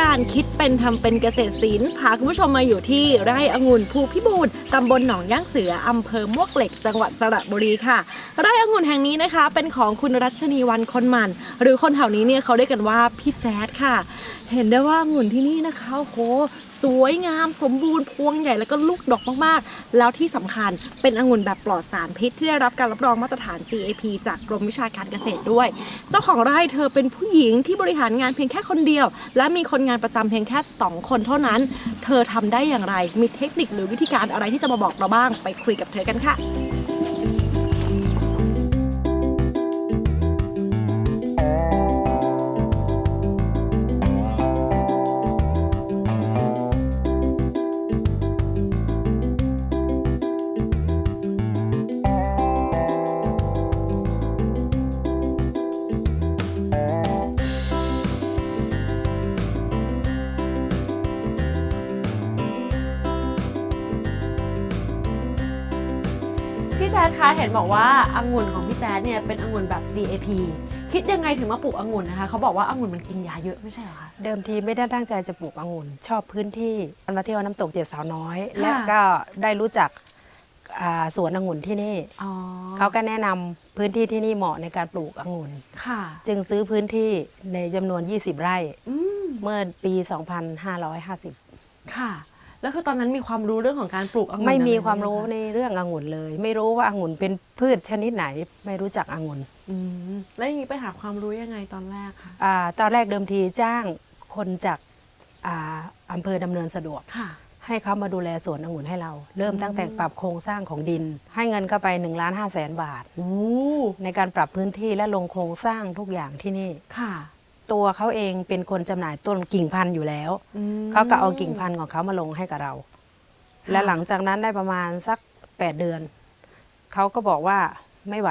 การคิดเป็นทำเป็นเกษตรศิลป์พาคุณผู้ชมมาอยู่ที่ไร่องุ่นภูพิบูลตำบลหนองย่างเสืออำเภอมวกเหล็ก จังหวัดสระบุรีค่ะ ไร่องุ่นแห่งนี้นะคะ เป็นของคุณรัชนีวันคนมัน หรือคนแถวนี้เนี่ยเขาเรียกกันว่าพี่แจ๊ดค่ะ เห็นได้ว่าองุ่นที่นี่นะคะโอ้โห สวยงามสมบูรณ์พวงใหญ่แล้วก็ลูกดอกมากๆ แล้วที่สำคัญเป็นองุ่นแบบปลอดสารพิษที่ได้รับการรับรองมาตรฐาน GAP จากกรมวิชาการเกษตรด้วย เจ้าของไร่เธอเป็นผู้หญิงที่บริหารงานเพียงแค่คนเดียว และมีคนงานประจำเพียงแค่ 2 คนเท่านั้น เธอทำได้อย่างไร มีเทคนิคหรือวิธีการอะไรที่จะมาบอกเราบ้าง ไปคุยกับเธอกันค่ะ พี่แจ๊ดคะเห็นบอกว่าองุ่นของพี่แจ๊ดเนี่ยเป็นองุ่นแบบ GAP คิดยังไงถึงมาปลูกองุ่นนะคะเขาบอกว่าองุ่นมันกินยาเยอะไม่ใช่เหรอคะเดิมทีไม่ได้ตั้งใจจะปลูกองุ่นชอบพื้นที่มาเที่ยวน้ำตกเจ็ดสาวน้อยค่ะและก็ได้รู้จักอ่าสวนองุ่นที่นี่อ๋อเขาก็แนะนำพื้นที่ที่นี่เหมาะในการปลูกองุ่น ค่ะจึงซื้อพื้นที่ในจำนวน 20 ไร่ อืมเมื่อปี 2550 ค่ะ แล้วคือตอนนั้นมีความรู้เรื่องของการปลูกองุ่นไม่มีอะความรู้ไหในเรื่ององุ่นเลย ไม่รู้ว่าองุ่นเป็นพืชชนิดไหน ไม่รู้จักองุ่นอืมแล้วอย่างนี้ไปหาความรู้ยังไงตอนแรกคะอาตอนแรกเดิมทีจ้างคนจากอ่าอำเภอดำเนินสะดวกค่ะ ให้เขามาดูแลสวนองุ่นให้เรา เริ่มตั้งแต่ปรับโครงสร้างของดิน ให้เงินเข้าไป1นล้านห้าแสนบาท โอ้ในการปรับพื้นที่และลงโครงสร้างทุกอย่างที่นี่ ค่ะ ตัวเขาเองเป็นคนจำหน่ายต้นกิ่งพันธุ์อยู่แล้วอืมเขาก็เอากิ่งพันธุ์ของเขามาลงให้กับเราค่ะและหลังจากนั้นได้ประมาณสัก 8 เดือน เขาก็บอกว่าไม่ไหว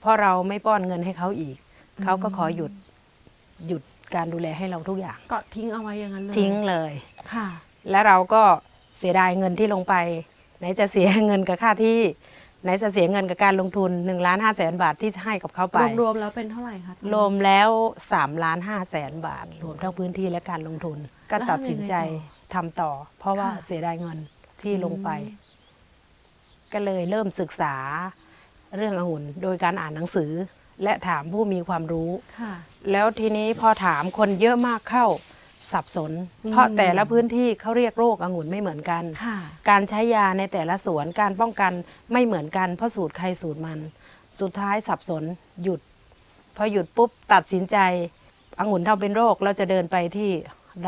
เพราะเราไม่ป้อนเงินให้เขาอีก เขาก็ขอหยุดหยุดการดูแลให้เราทุกอย่าง ก็ทิ้งเอาไว้อย่างนั้นเลยทิ้งเลยค่ะ และเราก็เสียดายเงินที่ลงไป ไหนจะเสียเงินกับค่าที่ ไหนจะเสียเงินกับการลงทุน1นล้านห้าแสนบาทที่จะให้กับเขาไป รวมๆแล้วเป็นเท่าไหร่คะรวมแล้ว3ล้านห้าแสนบาท รวมทั้งพื้นที่และการลงทุน ก็ตัดสินใจทำต่อ เพราะว่าเสียดายเงินที่ลงไป ก็เลยเริ่มศึกษาเรื่ององุ่นโดยการอ่านหนังสือ และถามผู้มีความรู้ค่ะแล้วทีนี้พอถามคนเยอะมากเข้า สับสนอืมเพราะแต่ละพื้นที่เขาเรียกโรคองุ่นไม่เหมือนกันค่ะการใช้ยาในแต่ละสวนการป้องกันไม่เหมือนกันเพราะสูตรใครสูตรมัน สุดท้ายสับสนหยุด พอหยุดปุ๊บตัดสินใจองุ่นเท่าเป็นโรคเราจะเดินไปที่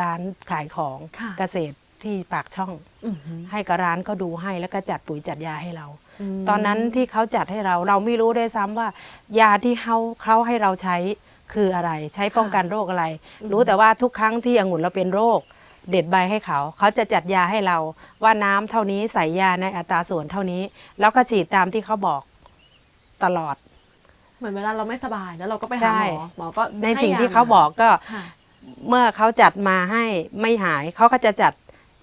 ร้านขายของค่ะเกษตรที่ปากช่องอือหือให้กับร้านเขาดูให้แล้วก็จัดปุ๋ยจัดยาให้เรามตอนนั้นที่เขาจัดให้เราเราไม่รู้ด้วยซ้ำว่า ยาที่เขาเขาให้เราใช้ คืออะไรใช้ป้องกันโรคอะไร รู้แต่ว่าทุกครั้งที่องุ่นเราเป็นโรค เด็ดใบให้เขา เขาจะจัดยาให้เราว่าน้ำเท่านี้ใส่ยาในอัตราส่วนเท่านี้ แล้วก็ฉีดตามที่เขาบอกตลอด เหมือนเวลาเราไม่สบายแล้วเราก็ไปใช่หาหมอหมอก็ในให้สิ่งยที่เขาบอกก็ค่ะเมื่อเขาจัดมาให้ไม่หายเขาก็จะจัด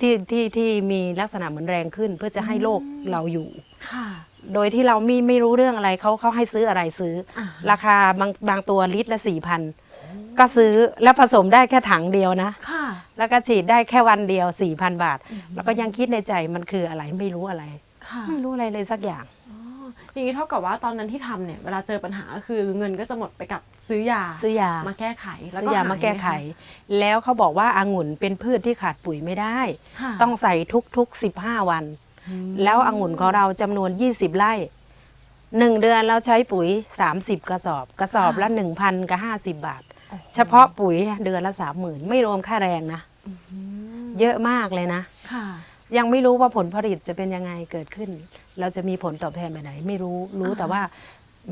ที่ที่ที่มีลักษณะเหมือนแรงขึ้น เพื่อจะให้โรคเราอยู่ค่ะ โดยที่เราไม่ไม่รู้เรื่องอะไรเขาเขาให้ซื้ออะไรซื้ออ่าราคาบางบางตัวลิตรละสี่พันก็ซื้อแล้วผสมได้แค่ถังเดียวนะ ค่ะแล้วก็ฉีดได้แค่วันเดียวสี่พันบาท แล้วก็ยังคิดในใจมันคืออะไรไม่รู้อะไร ค่ะไม่รู้อะไรเลยสักอย่างอ๋ออย่างนี้เท่ากับว่าตอนนั้นที่ทำเนี่ยเวลาเจอปัญหาก็คือเงินก็จะหมดไปกับซื้อยาซื้อยา มาแก้ไขแล้วซื้ก็อยาหมาแก้ไขหมคะแล้วเขาบอกว่าอางุ่นเป็นพืชที่ขาดปุ๋ยไม่ได้ค่ะต้องใส่ทุกๆ 15 วันอืม แล้วองุ่นของเราจำนวน 20 ไร่หนึ่งเดือนเราใช้ปุ๋ย 30 กระสอบ กระสอบละ 1,000กับ50 บาท เฉพาะปุ๋ยเดือนละ 30,000 ไม่รวมค่าแรงนะ เยอะมากเลยนะค่ะยังไม่รู้ว่าผลผลิตจะเป็นยังไงเกิดขึ้น เราจะมีผลตอบแทนแบบไหน ไม่รู้รู้แต่ว่า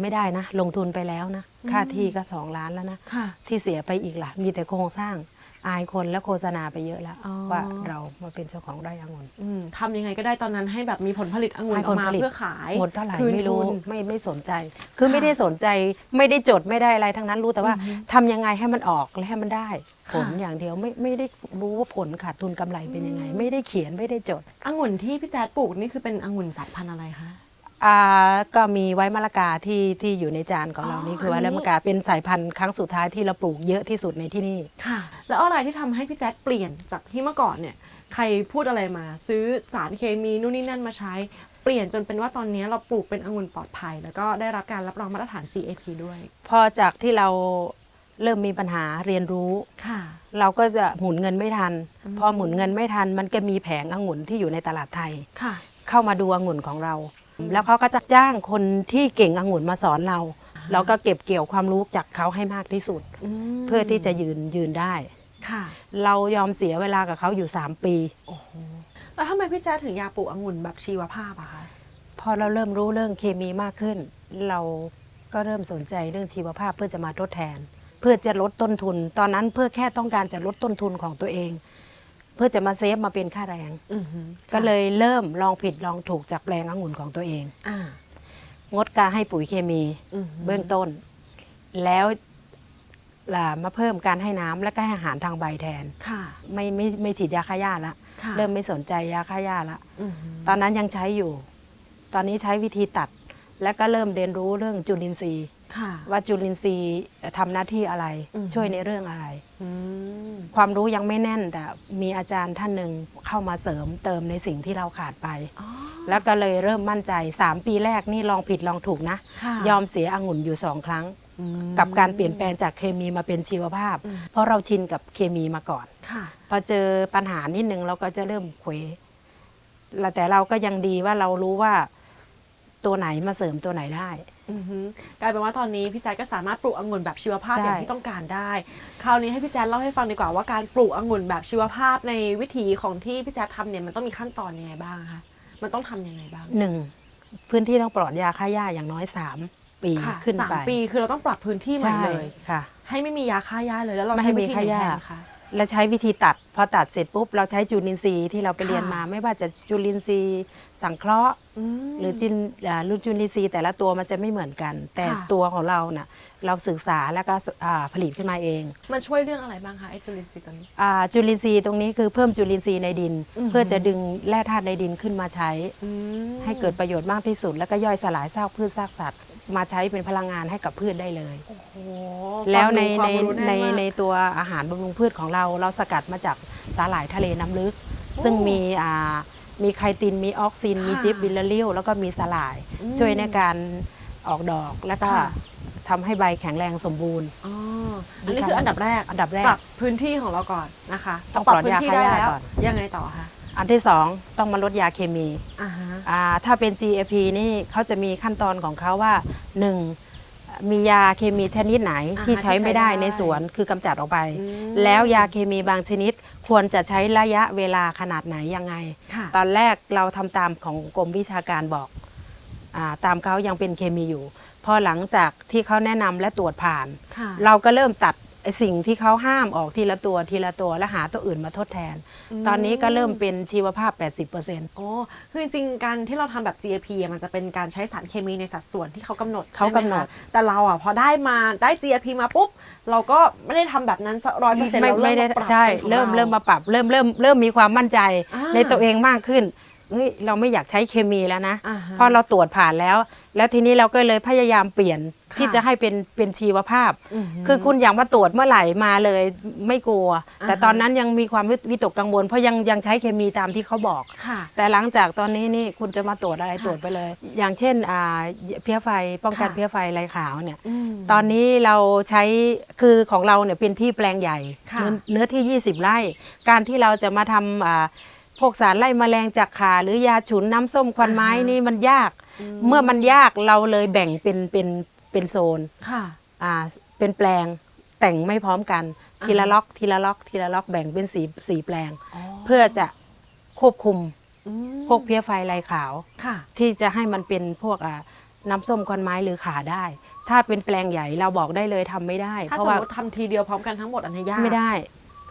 ไม่ได้นะ ลงทุนไปแล้วนะ ค่าที่ก็สองล้านแล้วนะค่ะที่เสียไปอีกล่ะ มีแต่โครงสร้าง อายคนและโฆษณาไปเยอะแล้วอ๋อว่าเรามาเป็นเจ้าของไร่องุ่นอืมทำยังไงก็ได้ตอนนั้นให้แบบมีผลผลิตองุ่นให้ออกมาผลผลิตเพื่อขายหมดเท่าไหร่คืนไม่รู้ทุนไม่ไม่สนใจ คือไม่ได้สนใจไม่ได้จดไม่ได้อะไรทั้งนั้นรู้แต่ว่าทำยังไงให้มันออกและให้มันได้ ผลค่ะอย่างเดียวไม่ไม่ได้รู้ว่าผลขาดทุนกำไรเป็นยังไง ไม่ได้เขียนไม่ได้จดองุ่นที่พี่แจ๊ดปลูกนี่คือเป็นองุ่นสายพันธุ์อะไรคะ อ่าก็มีไว้มะละกาที่ที่อยู่ในจานของเราอ๋อนี่คือไว้อันนี้มะละกาเป็นสายพันธุ์ครั้งสุดท้ายที่เราปลูกเยอะที่สุดในที่นี่ ค่ะ แล้วอะไรที่ทำให้พี่แจ๊ดเปลี่ยนจากที่เมื่อก่อนเนี่ย ใครพูดอะไรมา ซื้อสารเคมีนู่นนี่นั่นมาใช้ เปลี่ยนจนเป็นว่าตอนนี้เราปลูกเป็นองุ่นปลอดภัย แล้วก็ได้รับการรับรองมาตรฐาน GAP ด้วย พอจากที่เราเริ่มมีปัญหาเรียนรู้ ค่ะ เราก็จะหมุนเงินไม่ทัน พอหมุนเงินไม่ทัน มันก็มีแผงองุ่นที่อยู่ในตลาดไทย ค่ะ เข้ามาดูองุ่นของเรา แล้วเขาก็จะจ้างคนที่เก่งองุ่นมาสอนเราเราก็เก็บเกี่ยวความรู้จากเขาให้มากที่สุดมเพื่อที่จะยืนยืนได้ค่ะเรายอมเสียเวลากับเขาอยู่ 3 ปีแล้วทำไมพี่แจ๊ดถึงอยากปลูกองุ่นแบบชีวภาพอะคะพอเราเริ่มรู้เรื่องเคมีมากขึ้น เราก็เริ่มสนใจเรื่องชีวภาพเพื่อจะมาทดแทน เพื่อจะลดต้นทุน ตอนนั้นเพื่อแค่ต้องการจะลดต้นทุนของตัวเองเพื่อจะมาเซฟมาเป็นค่าแรง อือหือก็เลยเริ่มลองผิดลองถูกจากแปลงองุ่นของตัวเอง อ่างดการให้ปุ๋ยเคมีอือหือเบื้องต้น แล้วล่ะมาเพิ่มการให้น้ำและก็ให้อาหารทางใบแทน ค่ะไม่ไม่ไม่ฉีดยาฆ่าหญ้าละ ค่ะเริ่มไม่สนใจยาฆ่าหญ้าละ อือหือตอนนั้นยังใช้อยู่ ตอนนี้ใช้วิธีตัด และก็เริ่มเรียนรู้เรื่องจุลินทรีย์ค่ะ ว่าจุลินทรีย์ทำหน้าที่อะไรอืมช่วยในเรื่องอะไรอืมความรู้ยังไม่แน่นแต่มีอาจารย์ท่านหนึ่งเข้ามาเสริมเติมในสิ่งที่เราขาดไปอ๋อแล้วก็เลยเริ่มมั่นใจ 3 ปีแรกนี่ลองผิดลองถูกนะค่ะยอมเสียองุ่นอยู่สองครั้งอืมกับการเปลี่ยนแปลงจากเคมีมาเป็นชีวภาพอืมเพราะเราชินกับเคมีมาก่อนค่ะพอเจอปัญหานิดนึงเราก็จะเริ่มเขวแล้วแต่เราก็ยังดีว่าเรารู้ว่าตัวไหนมาเสริมตัวไหนได้อือหือ กลายเป็นว่าตอนนี้พี่แจ๊ดก็สามารถปลูกองุ่นแบบชีวภาพใช่อย่างที่ต้องการได้ คราวนี้ให้พี่แจ๊ดเล่าให้ฟังดีกว่าว่าการปลูกองุ่นแบบชีวภาพในวิถีของที่พี่แจ๊ดทำเนี่ยมันต้องมีขั้นตอนยังไงบ้างคะมันต้องทำยังไงบ้างหนึ่งพื้นที่ต้องปลอดยาฆ่าหญ้าอย่างน้อยสามปีค่ะขึ้นสามไปปีคือเราต้องปรับพื้นที่ใหม่ใช่เลยค่ะ ให้ไม่มียาฆ่าหญ้าเลยแล้วเราไม่ใช้ให้วิมีธีไหนฆ่าหญ้าแทนคะ และใช้วิธีตัด พอตัดเสร็จปุ๊บเราใช้จุลินทรีย์ที่เราไปค่ะเรียนมา ไม่ว่าจะจุลินทรีย์สังเคราะห์มหรือจินอ่ารุ่นจุลินทรีย์แต่ละตัวมันจะไม่เหมือนกัน แต่ค่ะ ตัวของเราน่ะเราศึกษาแล้วก็อ่าผลิตขึ้นมาเอง มันช่วยเรื่องอะไรบ้างคะไอจุลินทรีย์ตัวนี้ อ่าจุลินทรีย์ตรงนี้คือเพิ่มจุลินทรีย์ในดิน อือหือ เพื่อจะดึงแร่ธาตุในดินขึ้นมาใช้อืมให้เกิดประโยชน์มากที่สุด แล้วก็ย่อยสลายซากพืชซากสัตว์ มาใช้เป็นพลังงานให้กับพืชได้เลย โอ้โหแล้วในควาในมรู้ในมาก ในตัวอาหารบำรุงพืชของเรา เราสกัดมาจากสาหร่ายทะเลน้ำลึก ซึ่งมีอ่ามีไคตินมีออกซินค่ะมีจิบบิลลาริลแล้วก็มีสาหร่าย อืมช่วยในการออกดอกแล้วก็ค่ะ ทำให้ใบแข็งแรงสมบูรณ์ อ๋ออันนี้คืออันดับแรกอันดับแรก ปรับพื้นที่ของเราก่อนนะคะต้องปรับปลอดพื้นที่ได้ยาฆ่าหญ้าแล้วก่อนยังไงต่อคะ อันที่สองต้องมาลดยาเคมีอ่าฮะอ่าถ้าเป็น GAP นี่เขาจะมีขั้นตอนของเขาว่า 1. มียาเคมีชนิดไหนอ่าฮะที่ใช้ไม่ได้ที่ใช้ได้ในสวนคือกำจัดออกไป อืมแล้วยาเคมีบางชนิดควรจะใช้ระยะเวลาขนาดไหนยังไง ค่ะตอนแรกเราทำตามของกรมวิชาการบอกอาตามเขายังเป็นเคมีอยู่ พอหลังจากที่เขาแนะนำและตรวจผ่าน ค่ะเราก็เริ่มตัด ไอ้สิ่งที่เขาห้ามออกทีละตัวทีละตัวและหาตัวอื่นมาทดแทนอืมตอนนี้ก็เริ่มเป็นชีวภาพ 80%โอ้คือจริงๆการที่เราทำแบบ GAP อะมันจะเป็นการใช้สารเคมีในสัดส่วนที่เขากำหนดเขาใช่ไมกำหนดคะแต่เราอะพอได้มาได้ GAP มาปุ๊บ เราก็ไม่ได้ทำแบบนั้นร้อยเปอร์เซ็นต์ไม่เราไม่เริ่ได้มมาปรับใช่เป็นของเริ่มาเริ่มมาปรับเริ่มเริ่มเริ่มมีความมั่นใจอ่าในตัวเองมากขึ้น เฮ้ยเราไม่อยากใช้เคมีแล้วนะอ่าฮะเพราะเราตรวจผ่านแล้ว แล้วทีนี้เราก็เลยพยายามเปลี่ยนค่ะ ที่จะให้เป็นเป็นชีวภาพ อือหือคือคุณอยากมาตรวจเมื่อไหร่มาเลยไม่กลัว อ่าฮะ แต่ตอนนั้นยังมีความวิวิตกกังวล เพราะยังยังใช้เคมีตามที่เขาบอก ค่ะ แต่หลังจากตอนนี้นี่คุณจะมาตรวจอะไรค่ะตรวจไปเลย อย่างเช่นอ่าเพี้ยไฟป้องกันค่ะ เพี้ยไฟลายขาวเนี่ย ม ตอนนี้เราใช้คือของเราเนี่ยเป็นที่แปลงใหญ่ค่ะเนื้อเนื้อที่ 20 ไร่ การที่เราจะมาทำอ่า พวกสารไล่แมลงจากขาหรือยาฉุนน้ำส้มควันไม้อ่าฮะนี่มันยาก เมื่อมันยากเราเลยแบ่งเป็นเป็นเป็นโซนค่ะอ่าเป็นแปลงแต่งไม่พร้อมกันอ่าทีละล็อกทีละล็อกทีละล็อกแบ่งเป็นสีสีแปลงอ๋อเพื่อจะควบคุมอืมพวกเพี้ยไฟลายขาวค่ะที่จะให้มันเป็นพวกอ่าน้ำส้มควันไม้หรือขาได้ ถ้าเป็นแปลงใหญ่เราบอกได้เลยทำไม่ได้ถ้าเพราะสมว่ามติทำทีเดียวพร้อมกันทั้งหมดอันนี้ยากไม่ได้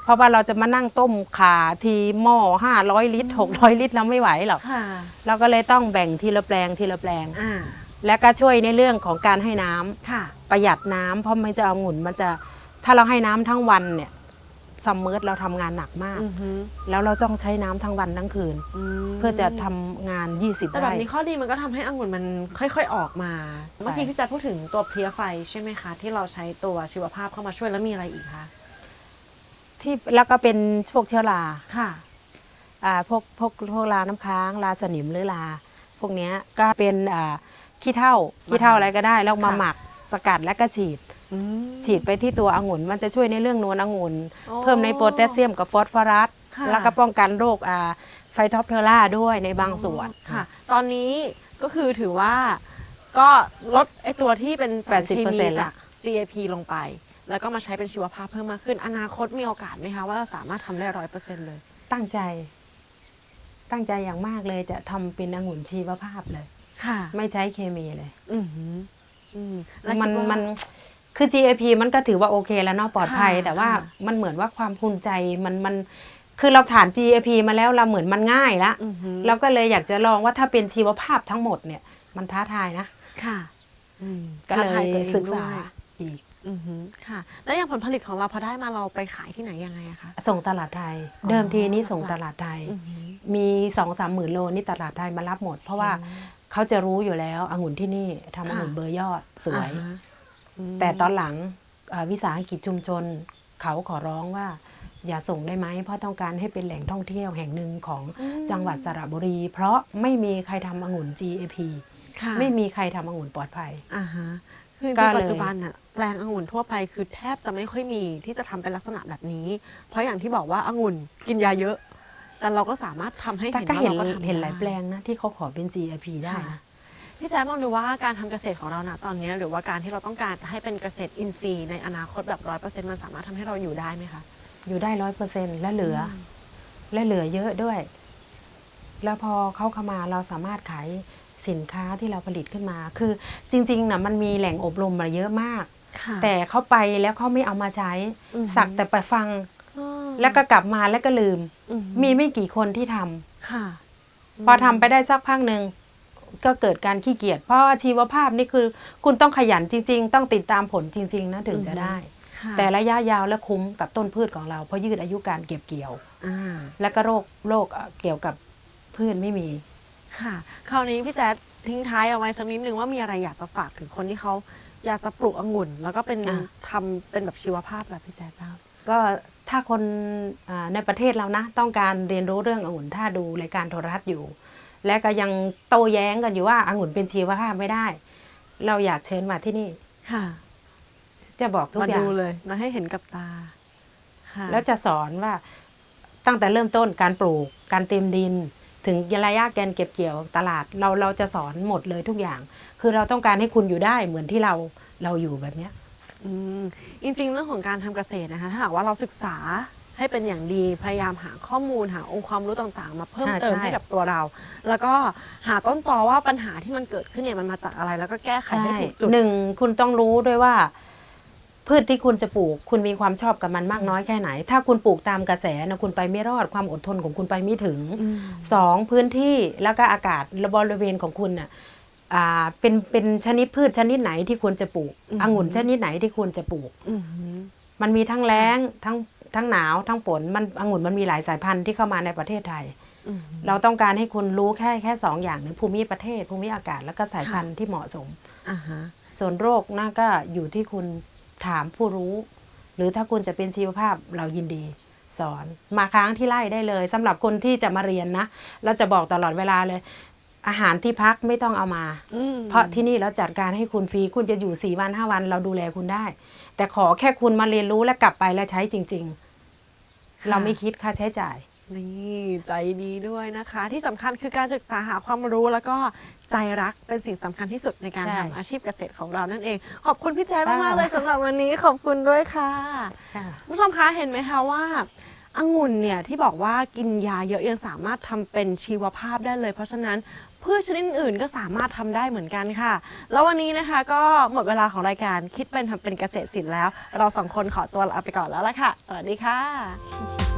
เพราะว่าเราจะมานั่งต้มขาทีหม้อห้าร้อยลิตรหกร้อยลิตรเราไม่ไหวหรอกค่ะเราก็เลยต้องแบ่งทีละแปลงทีละแปลง อ่าและก็ช่วยในเรื่องของการให้น้ำค่ะ ประหยัดน้ำเพราะมันจะเอาหงุ่นมันจะถ้าเราให้น้ำทั้งวันเนี่ยซัมเมอร์เราทำงานหนักมาก อือหือแล้วเราต้องใช้น้ำทั้งวันทั้งคืน มเพื่อจะทำงาน 20แต่แบบไร่นี้ข้อดีมันก็ทำให้องุ่นมันค่อยๆออกมา เมื่อกี้พี่แจ๊ดพูดถึงตัวเพลียไฟใช่ไหมคะ ที่เราใช้ตัวชีวภาพเข้ามาช่วยแล้วมีอะไรอีกคะ ที่แล้วก็เป็นพวกเชื้อราค่ะอ่าพวกพวกพวกลาน้ำค้างลาสนิมหรือลาพวกเนี้ยก็เป็นอ่าขี้เถ้าขี้เถ้าอะไรก็ได้แล้วมาค่ะหมักสกัดแล้วก็ฉีด อืม ฉีดไปที่ตัวองุ่นมันจะช่วยในเรื่องนวลองุ่นอ๋อเพิ่มในโพแทสเซียมกับฟอสฟอรัส ค่ะ แล้วก็ป้องกันโรคอ่าไฟท็อปเทอร่าด้วยในบางส่วน ค่ะ ตอนนี้ก็คือถือว่าก็ลดไอตัวที่เป็นสารเคมี80%จาก GAP ลงไป แล้วก็มาใช้เป็นชีวภาพเพิ่มมากขึ้น อนาคตมีโอกาสไหมคะว่าเราสามารถทำได้ร้อยเปอร์เซ็นต์เลย ตั้งใจ ตั้งใจอย่างมากเลยจะทำเป็นองุ่นชีวภาพเลย ค่ะ ไม่ใช้เคมีเลย อือหืออืมแล้วมันคิดว่า มันคือ GAP มันก็ถือว่าโอเคแล้วเนาะปลอดภัย ค่ะแต่ว่าค่ะ มันเหมือนว่าความภูมิใจมันมันคือเราผ่าน GAP มาแล้วเราเหมือนมันง่ายละอือหือเราก็เลยอยากจะลองว่าถ้าเป็นชีวภาพทั้งหมดเนี่ย มันท้าทายนะ ค่ะอืมก็เลท้าทายตัวองศึกษาด้วยอีก อือหือค่ะ แล้วอย่างผลผลิตของเราพอได้มาเราไปขายที่ไหนยังไงอะคะ ส่งตลาดไทย อ๋อ เดิมทีนี้ส่งตลาดไทย อือหือมีสองสามหมื่นโลนี่ตลาดไทยมารับหมด เพราะว่าเขาจะรู้อยู่แล้วองุ่นที่นี่ทำองุ่นค่ะเบอร์ยอดสวย อ่าฮะม แต่ตอนหลังอ่าวิสาหกิจชุมชน เขาขอร้องว่า อย่าส่งได้ไหมเพราะต้องการให้เป็นแหล่งท่องเที่ยวแห่งหนึ่งของจังหวัดสระบุรี เพราะไม่มีใครทำองุ่น GAP ค่ะไม่มีใครทำองุ่นปลอดภัย อ่าฮะ คือจก็ริงๆเลย ปัจจุบันน่ะแปลงองุ่นทั่วไปคือแทบจะไม่ค่อยมีที่จะทำเป็นลักษณะแบบนี้ เพราะอย่างที่บอกว่าองุ่นกินยาเยอะ แต่เราก็สามารถทำให้แต่เห็นก็ว่าเห็นเราก็ทำเห็นหลายได้ แปลงนะ ที่เขาขอเป็น GAP ได้ค่ะนะพี่แจ๊คมองดูว่าการทำเกษตรของเรานะตอนนี้ หรือว่าการที่เราต้องการจะให้เป็นเกษตรอินทรีย์ในอนาคตแบบร้อยเปอร์เซ็นต์มันสามารถทำให้เราอยู่ได้ไหมคะ อยู่ได้ร้อยเปอร์เซ็นต์และเหลืออและเหลือเยอะด้วย แล้วพอเขาเข้ามาเราสามารถขาย สินค้าที่เราผลิตขึ้นมา คือจริงๆนะมันมีแหล่งอบรมมาเยอะมากค่ะแต่เขาไปแล้วเขาไม่เอามาใช้อือฮึสักแต่ไปฟังอืมแล้วก็กลับมาแล้วก็ลืมอืมีไม่กี่คนที่ทำค่ะพอทำไปได้สักพักหนึ่งก็เกิดการขี้เกียจเพราะว่าชีวภาพนี่คือ คุณต้องขยันจริง ๆ ต้องติดตามผลจริง ๆนะถึงจะได้ค่ะแต่ระยะยาวและคุ้มกับต้นพืชของเรา เพราะยืดอายุการเก็บเกี่ยวอ่าแล้วก็โรคโรคเอ่อเกี่ยวกับพืชไม่มี ค่ะ คราวนี้พี่แจ๊ดทิ้งท้ายเอาไว้สักนิดนึงว่ามีอะไรอยากจะฝากถึงคนที่เขาอยากจะปลูกองุ่น แล้วก็เป็นอะ ทำเป็นแบบชีวภาพแบบพี่แจ๊ดบ้าง ก็ถ้าคนอ่าในประเทศเรานะต้องการเรียนรู้เรื่ององุ่นถ้าดูรายการโทรทัศน์อยู่ และก็ยังโต้แย้งกันอยู่ว่าองุ่นเป็นชีวภาพไม่ได้ เราอยากเชิญมาที่นี่ค่ะ จะบอกทุกมาอย่าดูงเลยมาให้เห็นกับตา ค่ะ แล้วจะสอนว่าตั้งแต่เริ่มต้นการปลูกการเตรียมดิน ถึงระยะการเก็บเกี่ยวตลาดเราเราจะสอนหมดเลยทุกอย่าง คือเราต้องการให้คุณอยู่ได้เหมือนที่เราเราอยู่แบบเนี้ยอืมจริงๆ เรื่องของการทำเกษตรนะคะถ้าหากว่าเราศึกษาให้เป็นอย่างดีพยายามหาข้อมูลหาองค์ความรู้ต่างๆ มาเพิ่มอ่าเติมใช่ ให้กับตัวเรา แล้วก็หาต้นตอว่าปัญหาที่มันเกิดขึ้นเนี่ยมันมาจากอะไร แล้วก็แก้ไขให้ถูกจุด หนึ่งคุณต้องรู้ด้วยว่า พืชที่คุณจะปลูก คุณมีความชอบกับมันมากน้อยแค่ไหน ถ้าคุณปลูกตามกระแสนะคุณไปไม่รอดความอดทนของคุณไปไม่ถึงอืมสองพื้นที่แล้วก็อากาศบริเวณของคุณน่ะอ่าเป็นเป็นชนิดพืชชนิดไหนที่ควรจะปลูกอืมองุ่นชนิดไหนที่ควรจะปลูกอืมมันมีทั้งแล้งทั้งทั้งหนาวทั้งฝนมันองุ่นมันมีหลายสายพันธุ์ที่เข้ามาในประเทศไทยอืมเราต้องการให้คุณรู้แค่แค่สองอย่างหนึ่งภูมิประเทศภูมิอากาศแล้วก็สายพันธุ์ที่เหมาะสมอ่าฮะส่วนโรคน่าก็อยู่ที่คุณ ถามผู้รู้ หรือถ้าคุณจะเป็นชีวภาพเรายินดีสอน มาค้างที่ไร่ได้เลยสำหรับคนที่จะมาเรียนนะ เราจะบอกตลอดเวลาเลย อาหารที่พักไม่ต้องเอามาอืมเพราะที่นี่เราจัดการให้คุณฟรีคุณจะอยู่สี่วันห้าวันเราดูแลคุณได้ แต่ขอแค่คุณมาเรียนรู้และกลับไปแล้วใช้จริง ๆ เราไม่คิดค่าใช้จ่าย นี่ใจดีด้วยนะคะ ที่สำคัญคือการศึกษาหาความรู้แล้วก็ใจรักเป็นสิ่งสำคัญที่สุดในการใช่ทำอาชีพเกษตรของเรานั่นเอง ขอบคุณพี่แจ๊ดมากค่ะๆเลยสำหรับวันนี้ขอบคุณด้วยค่ะค่ะคุณผู้ชมคะเห็นไหมคะว่าองุ่นเนี่ยที่บอกว่ากินยาเยอะยังสามารถทำเป็นชีวภาพได้เลย เพราะฉะนั้นพืชชนิดอื่นก็สามารถทำได้เหมือนกันค่ะ แล้ววันนี้นะคะก็หมดเวลาของรายการคิดเป็นทำเป็นเกษตรศิลป์แล้ว เราสองคนขอตัวลาไปก่อนแล้วละค่ะ สวัสดีค่ะ